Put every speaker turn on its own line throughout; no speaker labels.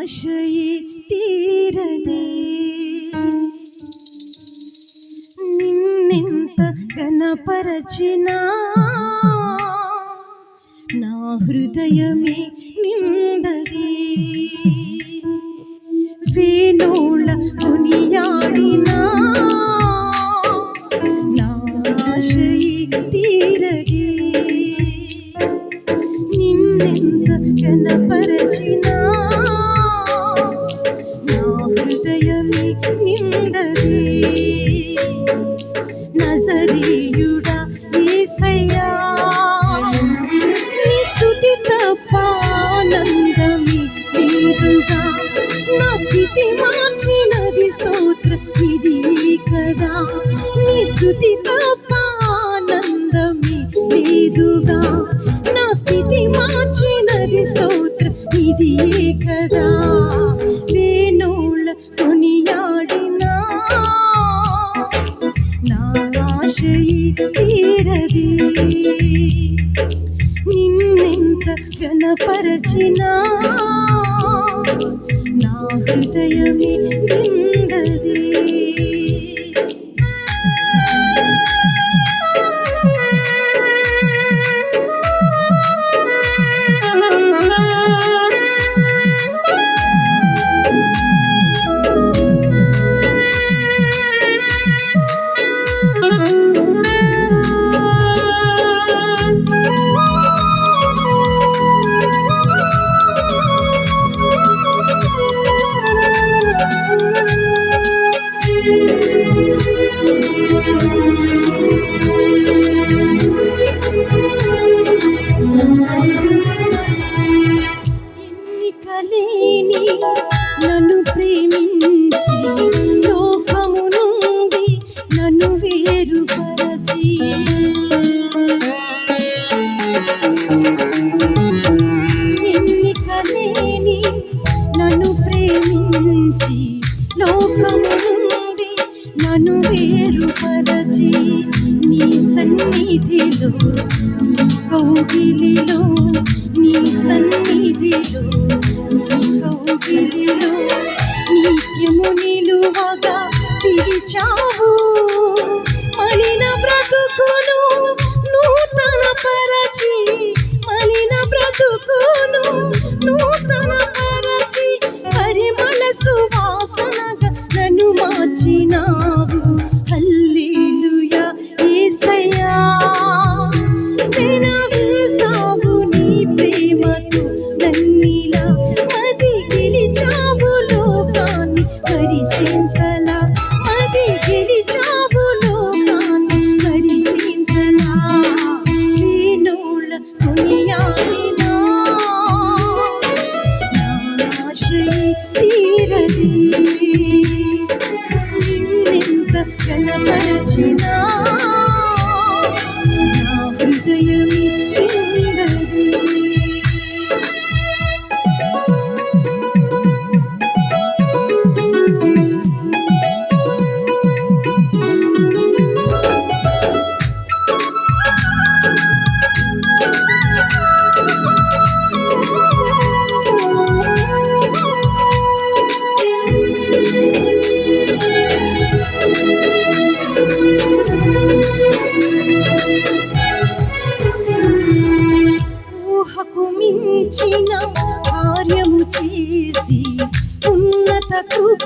ఆశయే తీరదే నిన్నెంత గణపరచినా నా హృదయమే నిందది స్థితి మార్చినది స్తోత్ర. ఇది కదా వేణుల కొనియాడినా? నా ఆశయి తీరది. నిన్నెంత గణపరచినా నా హృదయమే నిండది ఎన్నికలేని నన్ను ప్రేమించి లోకము నుండి నన్ను వేరుపరచి. ఎన్నికలేని నన్ను ప్రేమించి లోకము నుండి నన్ను వేరుపరచి నీ సన్నిధిలో కౌగిలిలో నీ సన్నిధిలో. పిలిచావు మలిన బ్రతుకును నూతన పరచి మలిన బ్రతుకును నూతన పరచి పరిమళ సువాసనగా నన్ను మార్చినావు. హల్లెలూయా యేసయ్యా వినవేశావు నీ ప్రేమతో నన్నిలా మది గెలిచావు లోకాన్ని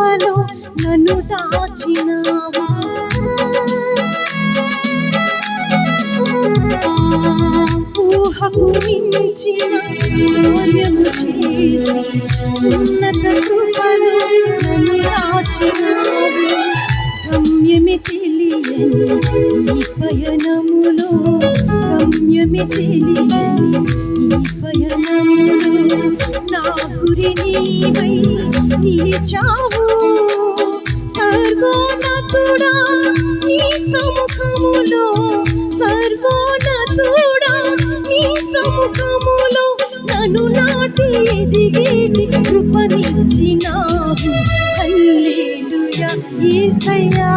కృపలో నన్ను దాచినావు? ఊహకు మించిన కార్యము చేసి ఉన్నత కృపలో నన్ను దాచినావు. గమ్యమి తెలియని ఈ పయనములో గమ్యమి తెలియని ఈ పయనములో నా గురి నీవై నిలిచావు. సర్వోన్నతుడా నీ సముఖములో సర్వోన్నతుడా నీ సముఖములో నన్ను నాటి ఎదిగేటి కృపనిచ్చినావు హల్లెలూయా యేసయ్యా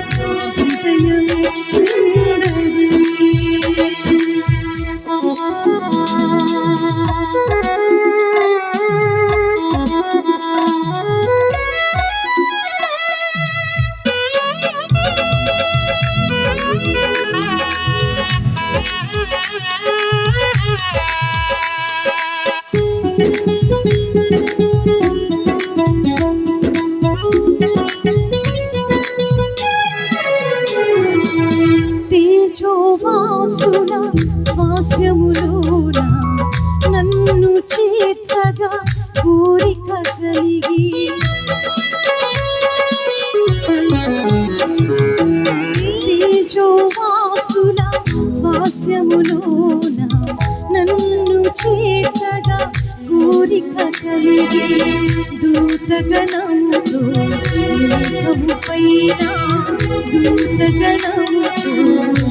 Thank you. శ్వాసుల స్వాస్యములోన నన్ను చేర్చగా కోరిక కలిగి. తేజోవాసుల స్వాస్యములోన నన్ను చేర్చగా కోరిక కలిగి. దూతగణముతో పైన దూతగణము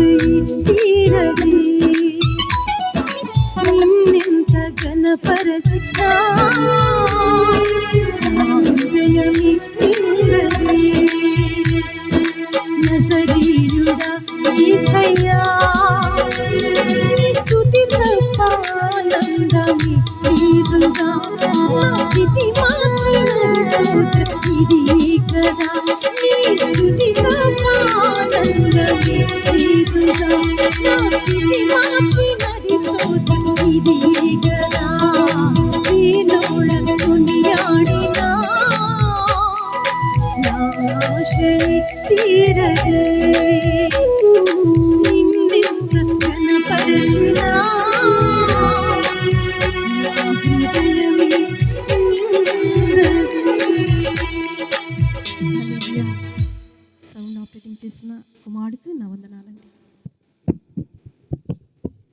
చేయి తీరది. నిన్నెంత